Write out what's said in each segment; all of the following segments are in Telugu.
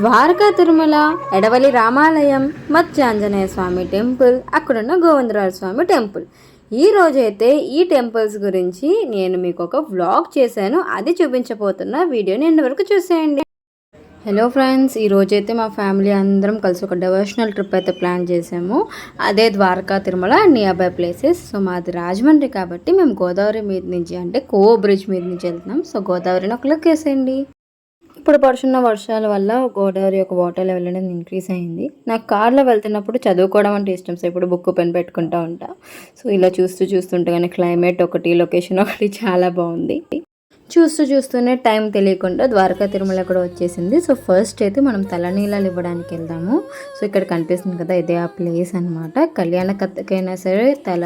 ద్వారకా తిరుమల ఎడవలి రామాలయం మత్స్యాంజనేయ స్వామి టెంపుల్ అక్కడున్న గోవిందరాజు స్వామి టెంపుల్. ఈ రోజైతే ఈ టెంపుల్స్ గురించి నేను మీకు ఒక వ్లాగ్ చేశాను. అది చూపించబోతున్న వీడియోని ఎండ్ వరకు చూసేయండి. హలో ఫ్రెండ్స్ ఈ రోజైతే మా ఫ్యామిలీ అందరం కలిసి ఒక డివోషనల్ ట్రిప్ అయితే ప్లాన్ చేసాము అదే Dwaraka Tirumala nearby places so మాది రాజమండ్రి కాబట్టి మేము గోదావరి మీద నుంచి అంటే కో బ్రిడ్జ్ మీద నుంచి వెళ్తున్నాం. సో గోదావరిని ఒక లుక్ వేసేయండి ఇప్పుడు పడుచున్న వర్షాల వల్ల గోదావరి యొక్క వాటర్ లెవెల్ అనేది ఇంక్రీజ్ అయింది. నాకు కార్లో వెళ్తున్నప్పుడు చదువుకోవడం అంటే ఇష్టం. సో ఇప్పుడు బుక్ పెన్ పెట్టుకుంటా ఉంటా. సో ఇలా చూస్తూ చూస్తుంటే కానీ క్లైమేట్ ఒకటి లొకేషన్ ఒకటి చాలా బాగుంది. చూస్తూ చూస్తూనే టైం తెలియకుండా ద్వారకా తిరుమల కూడా వచ్చేసింది. సో ఫస్ట్ అయితే మనం తలనీలాలు ఇవ్వడానికి వెళ్దాము. సో ఇక్కడ కనిపిస్తుంది కదా ఇదే ఆ ప్లేస్ అనమాట కళ్యాణ కథకైనా సరే తల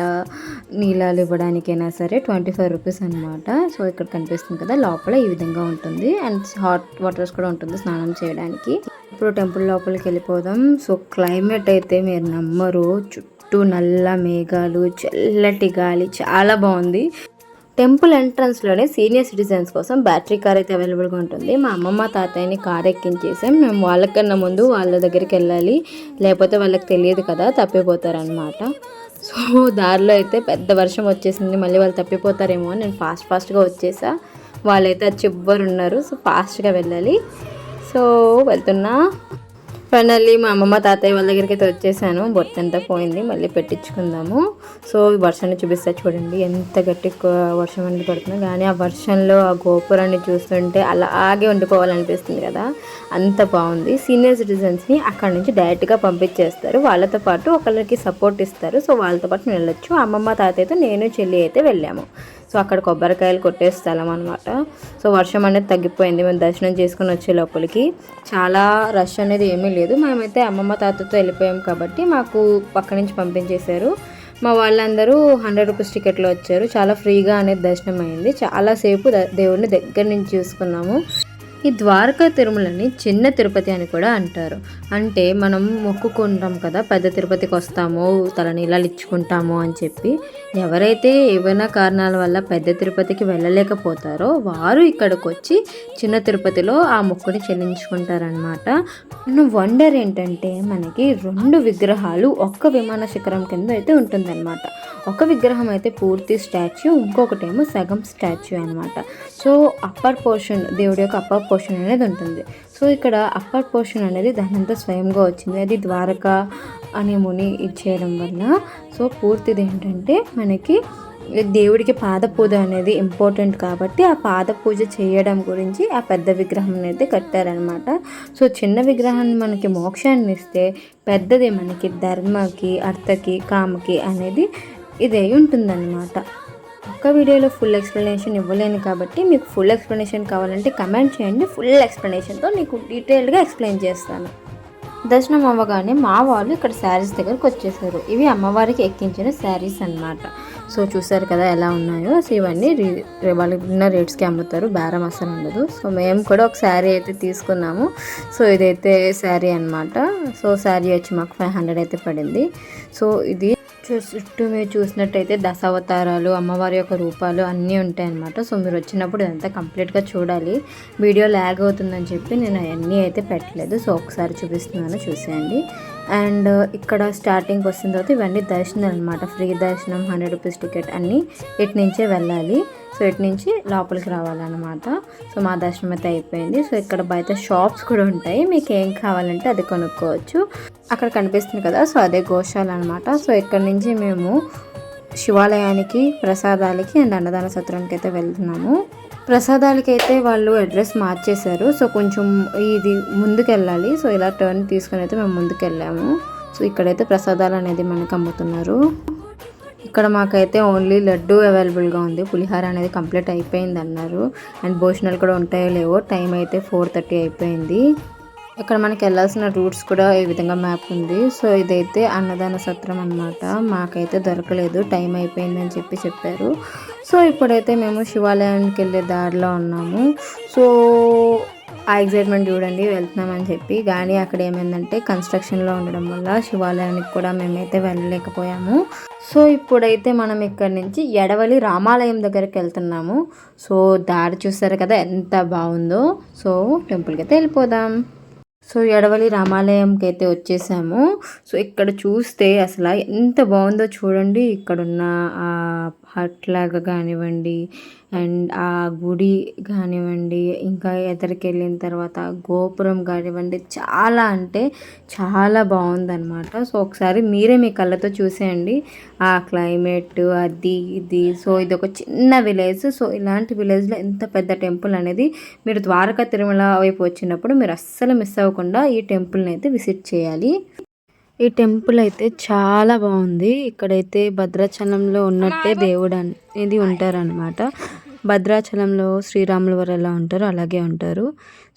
నీలాలు ఇవ్వడానికైనా సరే ట్వంటీ ఫైవ్ రూపీస్ అనమాట సో ఇక్కడ కనిపిస్తుంది కదా లోపల ఈ విధంగా ఉంటుంది. అండ్ హాట్ వాటర్స్ కూడా ఉంటుంది స్నానం చేయడానికి. ఇప్పుడు టెంపుల్ లోపలికి వెళ్ళిపోదాం. సో క్లైమేట్ అయితే మీరు నమ్మరు. చుట్టూ నల్ల మేఘాలు చల్లటి గాలి చాలా బాగుంది. టెంపుల్ ఎంట్రన్స్లోనే సీనియర్ సిటిజన్స్ కోసం బ్యాటరీ కార్ అయితే అవైలబుల్గా ఉంటుంది. మా అమ్మమ్మ తాతయ్యని కార్ ఎక్కించేసాం. మేము వాళ్ళకన్నా ముందు వాళ్ళ దగ్గరికి వెళ్ళాలి. లేకపోతే వాళ్ళకి తెలియదు కదా తప్పిపోతారనమాట సో దారిలో అయితే పెద్ద వర్షం వచ్చేసింది. మళ్ళీ వాళ్ళు తప్పిపోతారేమో అని నేను ఫాస్ట్ ఫాస్ట్గా వచ్చేసా. వాళ్ళైతే చివరు ఉన్నారు సో ఫాస్ట్గా వెళ్ళాలి. సో వెళ్తున్నా. ఫైనల్లీ మా అమ్మమ్మ తాతయ్య వాళ్ళ దగ్గరికి అయితే వచ్చేసాను. బొత్తంతా పోయింది. మళ్ళీ పెట్టించుకుందాము. సో ఈ వర్షాన్ని చూపిస్తా చూడండి. ఎంత గట్టి వర్షం అనేది పడుతుందో. కానీ ఆ వర్షంలో ఆ గోపురాన్ని చూస్తుంటే అలాగే ఉండిపోవాలనిపిస్తుంది కదా. అంత బాగుంది. సీనియర్ సిటిజన్స్ని అక్కడ నుంచి డైరెక్ట్గా పంపించేస్తారు. వాళ్ళతో పాటు ఒకళ్ళకి సపోర్ట్ ఇస్తారు. సో వాళ్ళతో పాటు వెళ్ళొచ్చు. అమ్మమ్మ తాతయ్యతో నేను చెల్లి అయితే వెళ్ళాము. సో అక్కడ కొబ్బరికాయలు కొట్టే స్థలం అనమాట సో వర్షం అనేది తగ్గిపోయింది. మేము దర్శనం చేసుకుని వచ్చే లోపలికి. చాలా రష్ అనేది ఏమీ లేదు. మేమైతే అమ్మమ్మ తాతతో వెళ్ళిపోయాం కాబట్టి మాకు పక్క నుంచి పంపించేశారు. మా వాళ్ళందరూ హండ్రెడ్ రూపీస్ టికెట్లో వచ్చారు. చాలా ఫ్రీగా అనేది దర్శనం అయింది. చాలాసేపు ద- దేవుడిని దగ్గర నుంచి చూసుకున్నాము. ఈ ద్వారకా తిరుమలని చిన్న తిరుపతి అని కూడా అంటారు. అంటే మనం మొక్కుకుంటాం కదా పెద్ద తిరుపతికి వస్తాము తలనీలాలు ఇచ్చుకుంటాము అని చెప్పి. ఎవరైతే ఏవైనా కారణాల వల్ల పెద్ద తిరుపతికి వెళ్ళలేకపోతారో వారు ఇక్కడికి వచ్చి చిన్న తిరుపతిలో ఆ మొక్కుని చెల్లించుకుంటారనమాట వండర్ ఏంటంటే మనకి రెండు విగ్రహాలు ఒక్క విమాన శిఖరం కింద అయితే ఉంటుందన్నమాట. ఒక విగ్రహం అయితే పూర్తి స్టాచ్యూ ఇంకొకటేమో సగం స్టాచ్యూ అనమాట సో అప్పర్ పోర్షన్ దేవుడి యొక్క అప్పర్ పోర్షన్ అనేది ఉంటుంది. సో ఇక్కడ అప్పర్ పోర్షన్ అనేది దానంతా స్వయంగా వచ్చింది. అది ద్వారక అనే ముని ఇచ్చేయడం వల్ల సో పూర్తిది ఏంటంటే మనకి దేవుడికి పాద పూజ అనేది ఇంపార్టెంట్ కాబట్టి ఆ పాద పూజ చేయడం గురించి ఆ పెద్ద విగ్రహం అనేది కట్టారనమాట సో చిన్న విగ్రహాన్ని మనకి మోక్షాన్ని ఇస్తే పెద్దది మనకి ధర్మకి అర్థకి కామకి అనేది ఇదే ఉంటుందన్నమాట. ఒక్క వీడియోలో ఫుల్ ఎక్స్ప్లెనేషన్ ఇవ్వలేను కాబట్టి మీకు ఫుల్ ఎక్స్ప్లెనేషన్ కావాలంటే కమెంట్ చేయండి. ఫుల్ ఎక్స్ప్లెనేషన్తో మీకు డీటెయిల్డ్గా ఎక్స్ప్లెయిన్ చేస్తాను. దర్శనం అవ్వగానే మా వాళ్ళు ఇక్కడ శారీస్ దగ్గరకు వచ్చేసారు. ఇవి అమ్మవారికి ఎక్కించిన శారీస్ అన్నమాట. సో చూసారు కదా ఎలా ఉన్నాయో. సో ఇవన్నీ రీ- వాళ్ళకి ఉన్న రేట్స్కి అమ్ముతారు. బేరం అసలు ఉండదు. సో మేము కూడా ఒక శారీ అయితే తీసుకున్నాము. సో ఇదైతే శారీ అన్నమాట. సో శారీ వచ్చి మాకు ఫైవ్ హండ్రెడ్ అయితే పడింది. సో ఇది చుట్టూ మీరు చూసినట్టయితే దశావతారాలు అమ్మవారి యొక్క రూపాలు అన్నీ ఉంటాయి అన్నమాట. సో మీరు వచ్చినప్పుడు ఇదంతా కంప్లీట్గా చూడాలి. వీడియో ల్యాగ్ అవుతుందని చెప్పి నేను అవన్నీ అయితే పెట్టలేదు. సో ఒకసారి చూపిస్తున్నాను. చూసేయండి. అండ్ ఇక్కడ స్టార్టింగ్ వచ్చిన తర్వాత ఇవన్నీ దర్శనం అనమాట ఫ్రీ దర్శనం హండ్రెడ్ రూపీస్ టికెట్ అన్నీ ఇటు నుంచే వెళ్ళాలి. సో ఇటు నుంచి లోపలికి రావాలన్నమాట. సో మా దర్శనం అయితే అయిపోయింది. సో ఇక్కడ బయట షాప్స్ కూడా ఉంటాయి. మీకు ఏం కావాలంటే అది కొనుక్కోవచ్చు. అక్కడ కనిపిస్తుంది కదా? సో అదే గోశాల అనమాట సో ఇక్కడ నుంచి మేము శివాలయానికి ప్రసాదాలకి అండ్ అన్నదాన సత్రానికి అయితే వెళ్తున్నాము. ప్రసాదాలకి అయితే వాళ్ళు అడ్రస్ మార్చేశారు. సో కొంచెం ఇది ముందుకు వెళ్ళాలి సో ఇలా టర్న్ తీసుకొని అయితే మేము ముందుకు వెళ్ళాము సో ఇక్కడైతే ప్రసాదాలు అనేది మనకు అమ్ముతున్నారు. ఇక్కడ మాకైతే ఓన్లీ లడ్డు అవైలబుల్గా ఉంది. పులిహార అనేది కంప్లీట్ అయిపోయింది అన్నారు అండ్ భోజనాలు కూడా ఉంటాయో లేవో టైం అయితే ఫోర్ థర్టీ అయిపోయింది. ఇక్కడ మనకి వెళ్ళాల్సిన రూట్స్ కూడా ఈ విధంగా మ్యాప్ ఉంది. సో ఇదైతే అన్నదాన సత్రం అన్నమాట. మాకైతే దొరకలేదు. టైం అయిపోయిందని చెప్పి చెప్పారు. సో ఇప్పుడైతే మేము శివాలయానికి వెళ్ళే దారిలో ఉన్నాము. సో ఆ ఎగ్జైట్మెంట్ చూడండి వెళ్తున్నామని చెప్పి. కానీ అక్కడ ఏమైందంటే కన్స్ట్రక్షన్లో ఉండడం వల్ల శివాలయానికి కూడా మేమైతే వెళ్ళలేకపోయాము. సో ఇప్పుడైతే మనం ఇక్కడ నుంచి ఎడవలి రామాలయం దగ్గరికి వెళ్తున్నాము. సో దారి చూసారు కదా ఎంత బాగుందో. సో టెంపుల్కి అయితే వెళ్ళిపోదాం. సో ఎడవలి రామాలయంకి అయితే వచ్చేసాము. సో ఇక్కడ చూస్తే అసలు ఎంత బాగుందో చూడండి. ఇక్కడున్న ఆ హట్ లాగా కానివ్వండి అండ్ ఆ గుడి కానివ్వండి ఇంకా ఎదరికి వెళ్ళిన తర్వాత గోపురం కానివ్వండి చాలా అంటే చాలా బాగుందన్నమాట. సో ఒకసారి మీరే మీ కళ్ళతో చూసేయండి. ఆ క్లైమేట్ అది ఇది. సో ఇది ఒక చిన్న విలేజ్. సో ఇలాంటి విలేజ్లో ఎంత పెద్ద టెంపుల్ అనేది మీరు ద్వారకా తిరుమల వైపు వచ్చినప్పుడు మీరు అస్సలు మిస్ అవ్వకుండా ఈ టెంపుల్ని అయితే విజిట్ చేయాలి. ఈ టెంపుల్ అయితే చాలా బాగుంది. ఇక్కడైతే భద్రాచలంలో ఉన్నట్టే దేవుడు అనేది ఉంటారనమాట భద్రాచలంలో శ్రీరాముల వారు ఎలా ఉంటారో అలాగే ఉంటారు.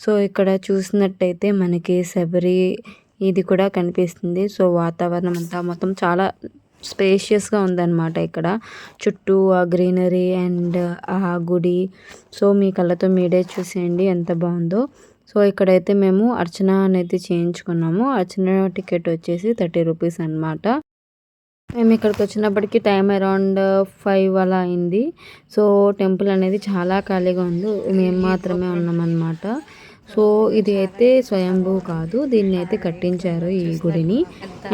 సో ఇక్కడ చూసినట్టయితే మనకి శబరి ఇది కూడా కనిపిస్తుంది. సో వాతావరణం అంతా మొత్తం చాలా స్పేషియస్గా ఉందన్నమాట ఇక్కడ. చుట్టూ ఆ గ్రీనరీ అండ్ ఆ గుడి. సో మీ కళ్ళతో మీడే చూసేయండి ఎంత బాగుందో. సో ఇక్కడైతే మేము అర్చన అనేది చేయించుకున్నాము. అర్చన టికెట్ వచ్చేసి థర్టీ రూపీస్ అనమాట మేము ఇక్కడికి వచ్చినప్పటికీ టైం అరౌండ్ ఫైవ్ అలా అయింది. సో టెంపుల్ అనేది చాలా ఖాళీగా ఉంది. మేము మాత్రమే ఉన్నామన్నమాట. సో ఇది అయితే స్వయంభూ కాదు. దీన్ని అయితే కట్టించారు ఈ గుడిని.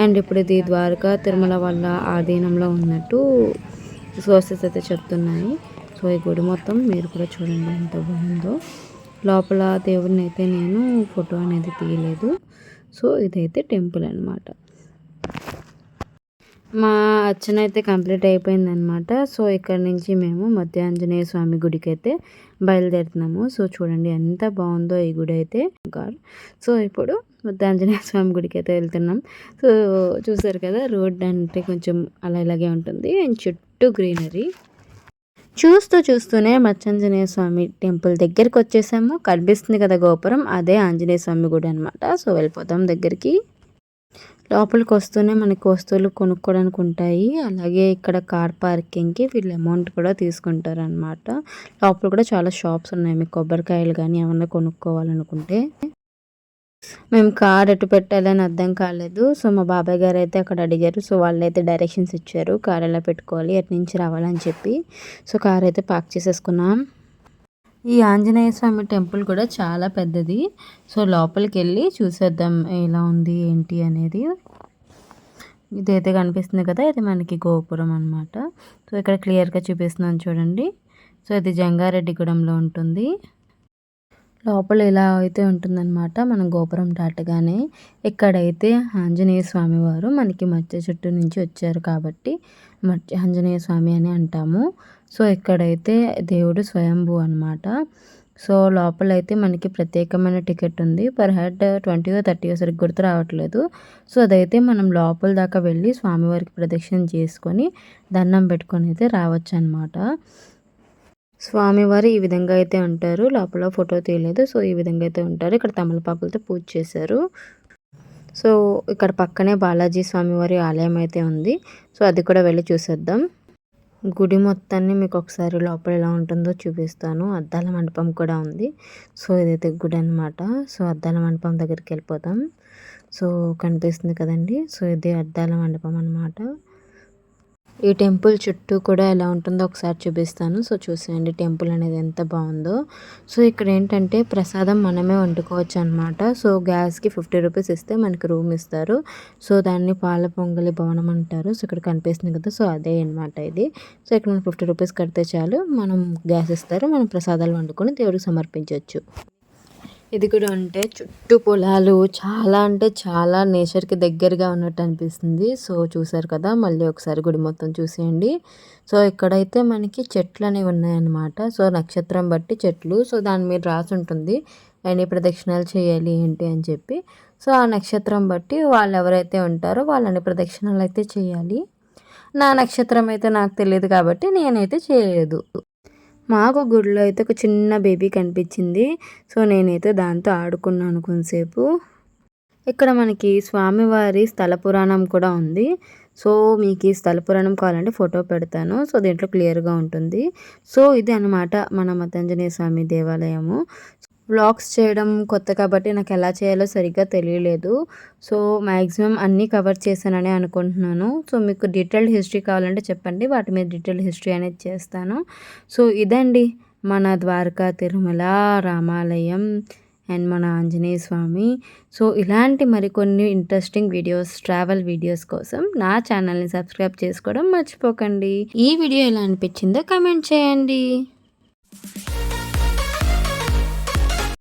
అండ్ ఇప్పుడు ఇది ద్వారకా తిరుమల వల్ల ఆధీనంలో ఉన్నట్టు సోర్సెస్ అయితే చెప్తున్నాయి. సో ఈ గుడి మొత్తం మీరు కూడా చూడండి ఎంత బాగుందో. లోపల దేవుడిని అయితే నేను ఫోటో అనేది తీయలేదు. సో ఇదైతే టెంపుల్ అనమాట మా అర్చన అయితే కంప్లీట్ అయిపోయిందనమాట సో ఇక్కడ నుంచి మేము మధ్య ఆంజనేయ స్వామి గుడికి అయితే బయలుదేరుతున్నాము. సో చూడండి ఎంత బాగుందో ఈ గుడి అయితే. Oh గాడ్ సో ఇప్పుడు మధ్య ఆంజనేయ స్వామి గుడికి అయితే వెళ్తున్నాం. సో చూసారు కదా రోడ్ అంటే కొంచెం అలా ఇలాగే ఉంటుంది. అండ్ చుట్టూ గ్రీనరీ. చూస్తూ చూస్తూనే మచ్చంజనేయ స్వామి టెంపుల్ దగ్గరికి వచ్చేసాము. కనిపిస్తుంది కదా గోపురం అదే ఆంజనేయ స్వామి గుడి అనమాట సో వెళ్ళిపోతాం దగ్గరికి. లోపలికి వస్తూనే మనకి వస్తువులు కొనుక్కోవడానికి ఉంటాయి. అలాగే ఇక్కడ కార్ పార్కింగ్కి వీళ్ళు అమౌంట్ కూడా తీసుకుంటారు అనమాట లోపల కూడా చాలా షాప్స్ ఉన్నాయి. మీకు కొబ్బరికాయలు కానీ ఏమన్నా కొనుక్కోవాలనుకుంటే. మేము కార్ ఎటు పెట్టాలని అర్థం కాలేదు. సో మా బాబాయ్ గారు అయితే అక్కడ అడిగారు. సో వాళ్ళు అయితే డైరెక్షన్స్ ఇచ్చారు. కార్ ఎలా పెట్టుకోవాలి ఎటు నుంచి రావాలని చెప్పి. సో కార్ అయితే పార్క్ చేసేసుకున్నాం. ఈ ఆంజనేయ స్వామి టెంపుల్ కూడా చాలా పెద్దది. సో లోపలికి వెళ్ళి చూసేద్దాం ఎలా ఉంది ఏంటి అనేది. ఇదైతే కనిపిస్తుంది కదా ఇది మనకి గోపురం అనమాట సో ఇక్కడ క్లియర్గా చూపిస్తున్నాను చూడండి. సో ఇది జంగారెడ్డిగూడెంలో ఉంటుంది. లోపల ఇలా అయితే ఉంటుందన్నమాట. మనం గోపురం దాటగానే ఇక్కడైతే ఆంజనేయ స్వామి వారు మనకి మధ్య చుట్టూ నుంచి వచ్చారు కాబట్టి మధ్య ఆంజనేయ స్వామి అని అంటాము. సో ఇక్కడైతే దేవుడు స్వయంభూ అనమాట సో లోపలైతే మనకి ప్రత్యేకమైన టికెట్ ఉంది. పర్ హెడ్ ట్వంటీ థర్టీ సరిగ్గా గుర్తు రావట్లేదు. సో అదైతే మనం లోపల దాకా వెళ్ళి స్వామివారికి ప్రదక్షిణ చేసుకొని దండం పెట్టుకొని అయితే రావచ్చు అనమాట స్వామివారు ఈ విధంగా అయితే ఉంటారు లోపల ఫోటో తీయలేదు. సో ఈ విధంగా అయితే ఉంటారు. ఇక్కడ తమలపాకులతో పూజ చేశారు. సో ఇక్కడ పక్కనే బాలాజీ స్వామివారి ఆలయం అయితే ఉంది. సో అది కూడా వెళ్ళి చూసేద్దాం. గుడి మొత్తాన్ని మీకు ఒకసారి లోపల ఎలా ఉంటుందో చూపిస్తాను. అద్దాల మండపం కూడా ఉంది. సో ఇదైతే గుడి అనమాట సో అద్దాల మండపం దగ్గరికి వెళ్ళిపోతాం సో కనిపిస్తుంది కదండి. సో ఇది అద్దాల మండపం అనమాట ఈ టెంపుల్ చుట్టూ కూడా ఎలా ఉంటుందో ఒకసారి చూపిస్తాను. సో చూసేయండి టెంపుల్ అనేది ఎంత బాగుందో. సో ఇక్కడ ఏంటంటే ప్రసాదం మనమే వండుకోవచ్చు అనమాట సో గ్యాస్కి ఫిఫ్టీ రూపీస్ ఇస్తే మనకి రూమ్ ఇస్తారు. సో దాన్ని పాల పొంగలి భవనం అంటారు. సో ఇక్కడ కనిపిస్తుంది కదా సో అదే అనమాట ఇది. సో ఇక్కడ మనం ఫిఫ్టీ రూపీస్ కడితే చాలు. మనం గ్యాస్ ఇస్తారు మనం ప్రసాదాలు వండుకొని దేవుడికి సమర్పించవచ్చు ఇది కూడా అంటే చుట్టూ పొలాలు చాలా అంటే చాలా నేచర్కి దగ్గరగా ఉన్నట్టు అనిపిస్తుంది. సో చూసారు కదా మళ్ళీ ఒకసారి గుడి మొత్తం చూసేయండి. సో ఇక్కడైతే మనకి చెట్లు అనేవి ఉన్నాయన్నమాట. సో నక్షత్రం బట్టి చెట్లు. సో దాని మీద రాసి ఉంటుంది ఎన్ని ప్రదక్షిణాలు చేయాలి ఏంటి? అని చెప్పి. సో ఆ నక్షత్రం బట్టి వాళ్ళు ఎవరైతే ఉంటారో వాళ్ళని ప్రదక్షిణాలు అయితే చేయాలి. నా నక్షత్రం అయితే నాకు తెలియదు కాబట్టి నేనైతే చేయలేదు. మాకు గుడిలో అయితే ఒక చిన్న బేబీ కనిపించింది. సో నేనైతే దాంతో ఆడుకున్నాను కొంతసేపు. ఇక్కడ మనకి స్వామివారి స్థల పురాణం కూడా ఉంది. సో మీకు ఈ స్థల పురాణం కావాలంటే ఫోటో పెడతాను. సో దీంట్లో క్లియర్గా ఉంటుంది. సో ఇది అనమాట మన మతంజనేయ స్వామి దేవాలయము. వ్లాగ్స్ చేయడం కొత్త కాబట్టి నాకు ఎలా చేయాలో సరిగ్గా తెలియలేదు. సో మ్యాక్సిమం అన్నీ కవర్ చేశానని అనుకుంటున్నాను. సో మీకు డీటెయిల్డ్ హిస్టరీ కావాలంటే చెప్పండి. వాటి మీద డీటెయిల్డ్ హిస్టరీ అనేది చేస్తాను. సో ఇదండి మన ద్వారకా తిరుమల రామాలయం అండ్ మన ఆంజనేయ స్వామి. సో ఇలాంటి మరికొన్ని ఇంట్రెస్టింగ్ వీడియోస్ ట్రావెల్ వీడియోస్ కోసం నా ఛానల్ని సబ్స్క్రైబ్ చేసుకోవడం మర్చిపోకండి. ఈ వీడియో ఎలా అనిపించిందో కమెంట్ చేయండి.